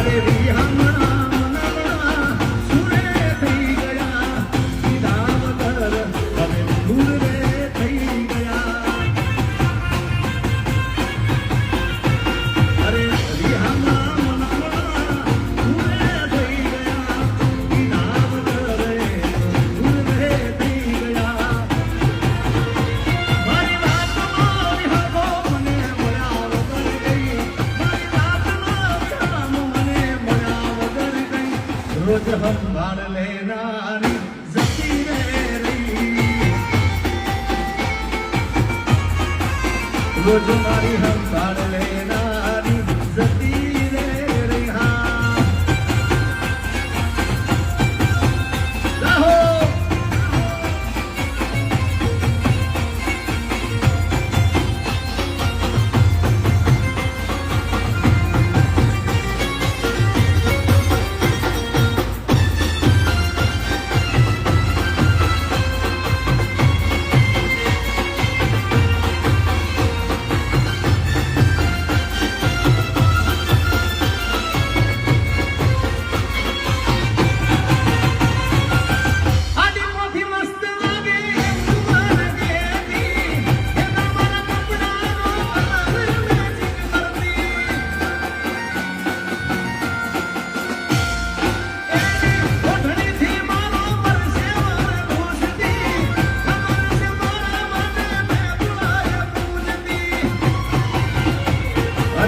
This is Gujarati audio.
हरे हमारा સંભાળ લેનારી જતી રોજ મારી સંભાળ લેનારી જતી